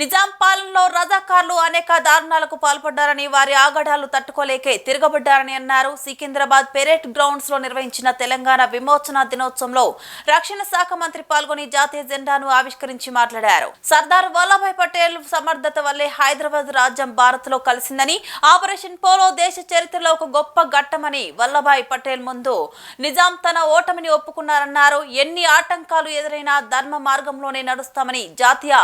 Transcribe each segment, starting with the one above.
నిజాం పాలనలో రజాకార్లు అనేక దారుణాలకు పాల్పడ్డారని వారి ఆగడాలు తట్టుకోలేకే తిరగబడ్డారని అన్నారు. సికింద్రాబాద్ పెరేడ్ గ్రౌండ్స్లో నిర్వహించిన తెలంగాణ విమోచన దినోత్సవంలో రక్షణ శాఖ మంత్రి పాల్గొని జాతీయ జెండాను ఆవిష్కరించి మాట్లాడారు. సర్దార్ వల్లభాయ్ పటేల్ సమర్థత వల్లే హైదరాబాద్ రాజ్యం భారత్లో కలిసిందని ఆపరేషన్ పోలో దేశ చరిత్రలో ఒక గొప్ప ఘట్టమని వల్లభాయ్ పటేల్ ముందు నిజాం తన ఓటమిని ఒప్పుకున్నారన్నారు. ఎన్ని ఆటంకాలు ఎదురైనా ధర్మ మార్గంలోనే నడుస్తామని జాతీయ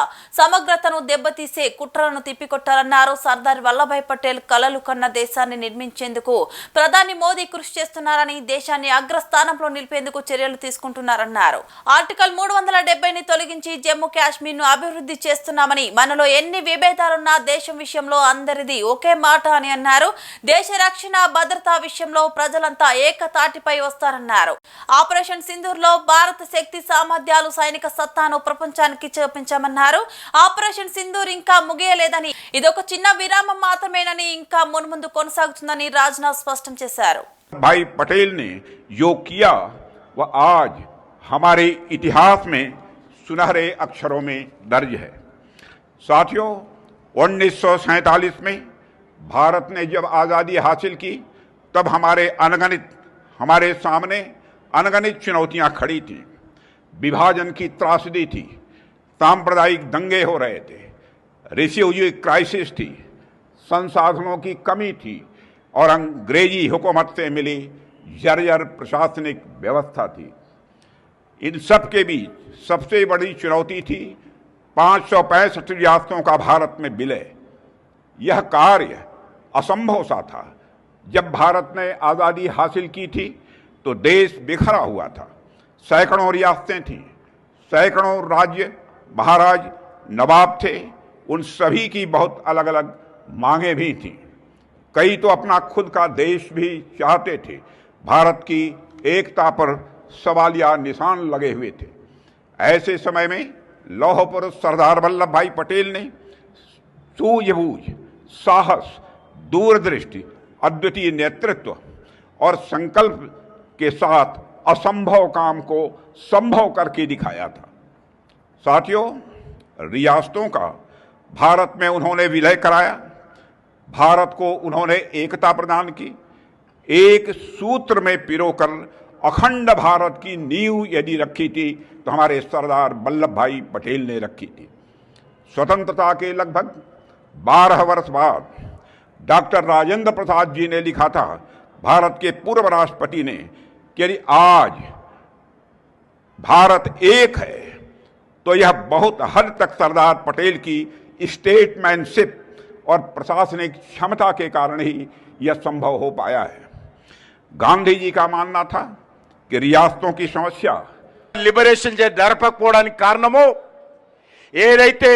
సమగ్ర సమగ్రతను దెబ్బతీసే కుట్రలను తిప్పికొట్టారన్నారు సర్దార్ వల్లభాయ్ పటేల్ కలలు కన్న దేశాన్ని నిర్మించేందుకు ప్రధాని మోదీ కృషి చేస్తున్నారని దేశాన్ని అగ్రస్థానంలో నిలిపేందుకు చర్యలు తీసుకుంటున్నారన్నారు. ఆర్టికల్ మూడు వందల డెబ్బైని తొలగించి జమ్మూ కాశ్మీర్ను అభివృద్ధి చేస్తున్నామని మనలో ఎన్ని విభేదాలున్నా దేశం విషయంలో అందరిది ఒకే మాట అని అన్నారు. దేశ రక్షణ భద్రతా విషయంలో ప్రజలంతా ఏకతాటిపై వస్తారన్నారు. ఆపరేషన్ సింధూర్లో భారత శక్తి సామర్థ్యాలు సైనిక సత్తాను ప్రపంచానికి చూపించామన్నారు ఆపరేషన్ సింధూర్ ఇంకా ముగియలేదని ఇదొక చిన్న విరామం మాత్రమేనని ఇంకా మున్ముందు కొనసాగుతుందని రాజ్నాథ్ స్పష్టం చేశారు भाई पटेल ने जो किया वह आज हमारे इतिहास में सुनहरे अक्षरों में दर्ज है साथियों उन्नीस में भारत ने जब आज़ादी हासिल की तब हमारे अनगणित हमारे सामने अनगणित चुनौतियां खड़ी थीं विभाजन की त्रासदी थी सांप्रदायिक दंगे हो रहे थे। रिफ्यूजी क्राइसिस थी। संसाधनों की कमी थी और अंग्रेज़ी हुकूमत से मिली। जर्जर प्रशासनिक व्यवस्था थी। इन सब के बीच सबसे बड़ी चुनौती थी, पाँच सौ पैंसठ रियासतों का भारत में विलय। यह कार्य असंभव सा था। जब भारत ने आज़ादी हासिल की थी तो देश बिखरा हुआ था। सैकड़ों रियासतें थीं। सैकड़ों राज्य महाराज नवाब थे, उन सभी की बहुत अलग अलग मांगे भी थीं। कई तो अपना खुद का देश भी चाहते थे। भारत की एकता पर सवालिया निशान लगे हुए थे। ऐसे समय में लौह पुरुष सरदार वल्लभ भाई पटेल ने सूझबूझ साहस, दूरदृष्टि, अद्वितीय नेतृत्व और संकल्प के साथ असंभव काम को संभव करके दिखाया था। साथियों, रियासतों का भारत में उन्होंने विलय कराया। भारत को उन्होंने एकता प्रदान की। एक सूत्र में पिरोकर अखंड भारत की नींव यदि रखी थी तो हमारे सरदार वल्लभ भाई पटेल ने रखी थी। स्वतंत्रता के लगभग बारह वर्ष बाद डॉक्टर राजेंद्र प्रसाद जी ने लिखा था, भारत के पूर्व राष्ट्रपति ने, कि यदि आज भारत एक है तो यह बहुत हद तक सरदार पटेल की स्टेटमैनशिप और प्रशासनिक क्षमता के कारण ही यह संभव हो पाया है गांधी जी का मानना था कि रियासतों की समस्या లిబరేషన్ చే జరపకపోవడానికి కారణము ఏదైతే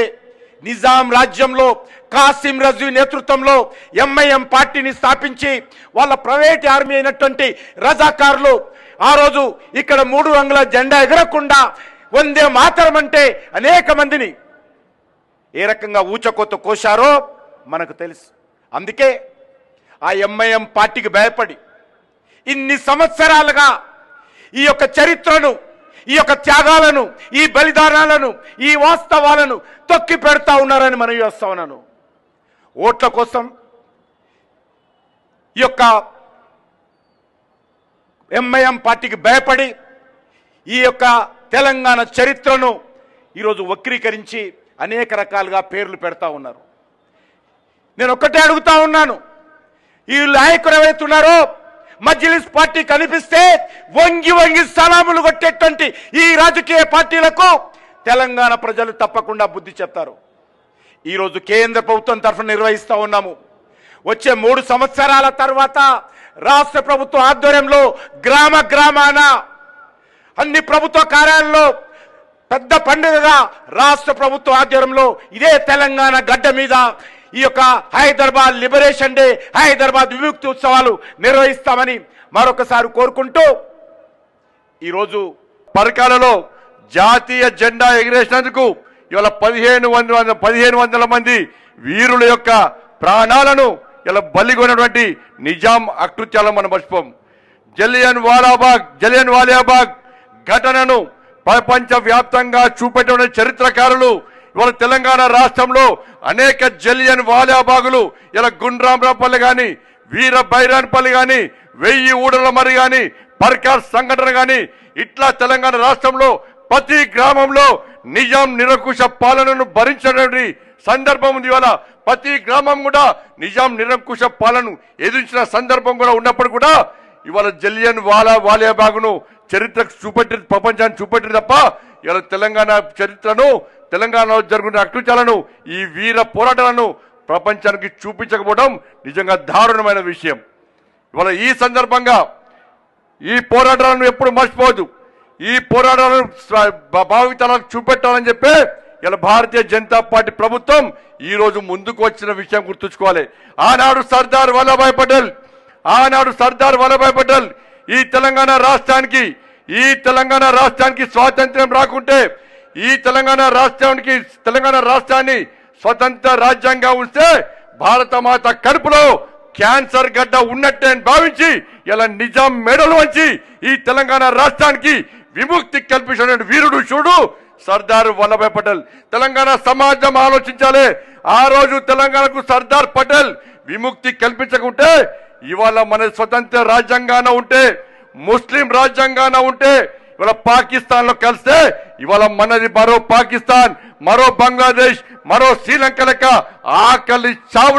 నిజాం రాజ్యంలో కాసిం రజు నేతృత్వంలో ఎంఐఎం పార్టీని స్థాపించి వాళ్ళ ప్రైవేట్ ఆర్మీ అయినటువంటి రజాకారులు ఆ రోజు ఇక్కడ మూడు రంగుల జెండా ఎగరకుండా వందే మాతరం అంటే అనేక మందిని. ఏ రకంగా ఊచకోత కోశారో మనకు తెలుసు. అందుకే ఆ ఎంఐఎం పార్టీకి భయపడి ఇన్ని సంవత్సరాలుగా ఈ యొక్క చరిత్రను ఈ యొక్క త్యాగాలను ఈ బలిదానాలను ఈ వాస్తవాలను తొక్కి పెడతా ఉన్నారని మనం చేస్తా ఉన్నాను. ఓట్ల కోసం ఈ యొక్క ఎంఐఎం పార్టీకి భయపడి ఈ యొక్క తెలంగాణ చరిత్రను ఈరోజు వక్రీకరించి అనేక రకాలుగా పేర్లు పెడతా ఉన్నారు. నేను ఒక్కటే అడుగుతా ఉన్నాను. ఈ నాయకులు ఎవరైతున్నారో మజ్లిస్ పార్టీ కనిపిస్తే వంగి వంగి సలాములు కొట్టేటువంటి ఈ రాజకీయ పార్టీలకు తెలంగాణ ప్రజలు తప్పకుండా బుద్ధి చెప్తారు. ఈరోజు కేంద్ర ప్రభుత్వం తరఫున నిర్వహిస్తూ ఉన్నాము. వచ్చే మూడు సంవత్సరాల తర్వాత రాష్ట్ర ప్రభుత్వం ఆధ్వర్యంలో గ్రామ గ్రామాన అన్ని ప్రభుత్వ కార్యాలయంలో పెద్ద పండుగగా రాష్ట్ర ప్రభుత్వ ఆధ్వర్యంలో ఇదే తెలంగాణ గడ్డ మీద ఈ యొక్క హైదరాబాద్ లిబరేషన్ డే హైదరాబాద్ విముక్తి ఉత్సవాలు నిర్వహిస్తామని మరొకసారి కోరుకుంటూ ఈరోజు పరకాలలో జాతీయ జెండా ఎగిరేసినందుకు ఇవాళ పదిహేను వందల పదిహేను వందల మంది వీరుల యొక్క ప్రాణాలను ఇలా బలిగొన్నటువంటి నిజాం అకృత్యాలను మనం మర్చిపోం. జలియన్ వాలాబాగ్ జలియన్ వాలియాబాగ్ ఘటనను ప్రపంచ వ్యాప్తంగా చూపెట్టిన చరిత్రకారులు ఇవాళ తెలంగాణ రాష్ట్రంలో అనేక జలియన్ వాలాబాగులు ఇలా గుండ్రామరాపల్లి కానీ వీర బైరాన్పల్లి కానీ వెయ్యి ఊడల మరి కానీ పర్కార్ సంఘటన కానీ ఇట్లా తెలంగాణ రాష్ట్రంలో ప్రతి గ్రామంలో నిజాం నిరంకుశ పాలనను భరించడానికి సందర్భం ఉంది. ఇవాళ ప్రతి గ్రామం కూడా నిజాం నిరంకుశ పాలన ఎదిరించిన సందర్భం కూడా ఉన్నప్పుడు కూడా ఇవాళ జలియన్ వాలా వాలియాబాగును చరిత్రకు చూపెట్టి ప్రపంచాన్ని చూపెట్టి తప్ప ఇలా తెలంగాణ చరిత్రను తెలంగాణలో జరుగుతున్న అకృత్యాలను ఈ వీర పోరాటాలను ప్రపంచానికి చూపించకపోవడం నిజంగా దారుణమైన విషయం. ఇవాళ ఈ సందర్భంగా ఈ పోరాటాలను ఎప్పుడు మర్చిపోవద్దు. ఈ పోరాటాలను స్వ- భావితరాలకు చూపెట్టాలని చెప్పి ఇలా భారతీయ జనతా పార్టీ ప్రభుత్వం ఈరోజు ముందుకు వచ్చిన విషయం గుర్తుంచుకోవాలి. ఆనాడు సర్దార్ వల్లభాయ్ పటేల్ ఆనాడు సర్దార్ వల్లభాయ్ పటేల్ ఈ తెలంగాణ రాష్ట్రానికి ఈ తెలంగాణ రాష్ట్రానికి స్వాతంత్ర్యం రాకుంటే ఈ తెలంగాణ రాష్ట్రానికి తెలంగాణ రాష్ట్రాన్ని స్వతంత్ర రాజ్యాంగంగా ఉంటే భారత మాత కడుపులో క్యాన్సర్ గడ్డ ఉన్నట్టే అని భావించి ఇలా నిజాం మెడలు వంచి ఈ తెలంగాణ రాష్ట్రానికి విముక్తి కల్పించిన వీరుడు చూడు సర్దార్ వల్లభాయ్ పటేల్. తెలంగాణ సమాజం ఆలోచించాలి. ఆ రోజు తెలంగాణకు సర్దార్ పటేల్ విముక్తి కల్పించకుంటే ఇవాళ మన స్వతంత్ర రాజ్యాంగాన ఉంటే ముస్లిం రాజ్యాంగాన ఉంటే ఇవాళ పాకిస్తాన్లో కలిస్తే ఇవాళ మనది మరో పాకిస్తాన్ మరో బంగ్లాదేశ్ మరో శ్రీలంక లెక్క ఆకలి చావు